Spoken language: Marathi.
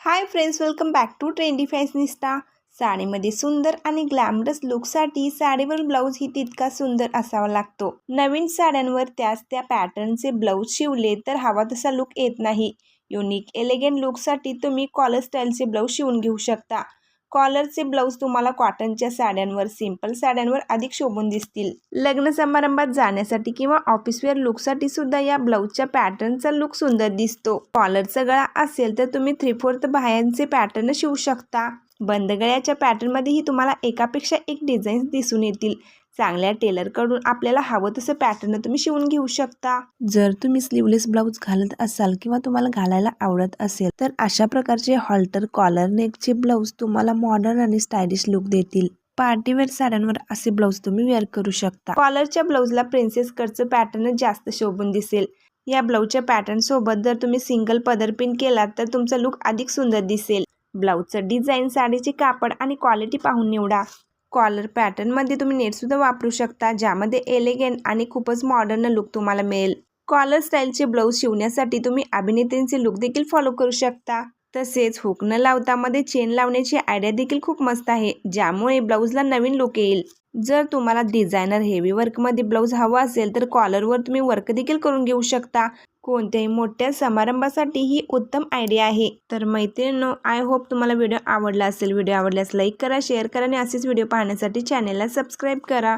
Hi friends welcome back to trendy fashionista साडीमध्ये सुंदर आणि ग्लॅमरस लुकसाठी साडीवर ब्लाऊज ही तितका सुंदर असावा लागतो. नवीन साड्यांवर त्याच त्या पॅटर्नचे ब्लाऊज शिवले तर हवा तसा लुक येत नाही. युनिक एलिगंट लुकसाठी तुम्ही कॉलर स्टाईलचे ब्लाऊज शिवून घेऊ शकता. कॉलरचे ब्लाऊज तुम्हाला कॉटनच्या साड्यांवर सिंपल साड्यांवर अधिक शोभून दिसतील. लग्न समारंभात जाण्यासाठी किंवा ऑफिसवेअर लुकसाठी सुद्धा या ब्लाऊजच्या पॅटर्नचा लुक सुंदर दिसतो. कॉलरचा गळा असेल तर तुम्ही थ्री फोर्थ बाह्यांचे पॅटर्न शिवू शकता. बंद गळ्याच्या पॅटर्नमध्येही तुम्हाला एकापेक्षा एक डिझाईन्स दिसून येतील. चांगल्या टेलरकडून आपल्याला हवं तसं पॅटर्न तुम्ही शिवून घेऊ शकता. जर तुम्ही स्लीवलेस ब्लाऊज घालत असाल किंवा तुम्हाला घालायला आवडत असेल तर अशा प्रकारचे हॉल्टर कॉलर नेकचे ब्लाऊज तुम्हाला मॉडर्न आणि स्टायलिश लुक देतील. पार्टीवेअर साड्यांवर असे ब्लाऊज तुम्ही वेअर करू शकता. कॉलरच्या ब्लाऊजला प्रिन्सेस कटचं पॅटर्न जास्त शोभून दिसेल. या ब्लाऊजच्या पॅटर्न सोबत जर तुम्ही सिंगल पदर पिन केलात तर तुमचा लुक अधिक सुंदर दिसेल. ब्लाऊजचं डिझाईन साडीचे कापड आणि क्वालिटी पाहून निवडा. कॉलर पॅटर्नमध्ये तुम्ही नेटसुद्धा वापरू शकता ज्यामध्ये एलिगंट आणि खूपच मॉडर्न लुक तुम्हाला मिळेल. कॉलर स्टाईलचे ब्लाऊज शिवण्यासाठी तुम्ही अभिनेत्रींचे लुक देखील फॉलो करू शकता. तसेच हुक न लावता मध्ये चेन लावण्याची आयडिया देखील खूप मस्त आहे ज्यामुळे ब्लाऊजला नवीन लुक येईल. जर तुम्हाला डिझायनर हेवी वर्कमध्ये ब्लाऊज हवा असेल तर कॉलरवर तुम्ही वर्क देखील करून घेऊ शकता. कोणत्याही मोठ्या समारंभासाठी ही उत्तम आयडिया आहे. तर मैत्रिणींनो आय होप तुम्हाला व्हिडिओ आवडला असेल. व्हिडिओ आवडल्यास लाईक करा शेअर करा आणि असेच व्हिडिओ पाहण्यासाठी चॅनेलला सबस्क्राईब करा.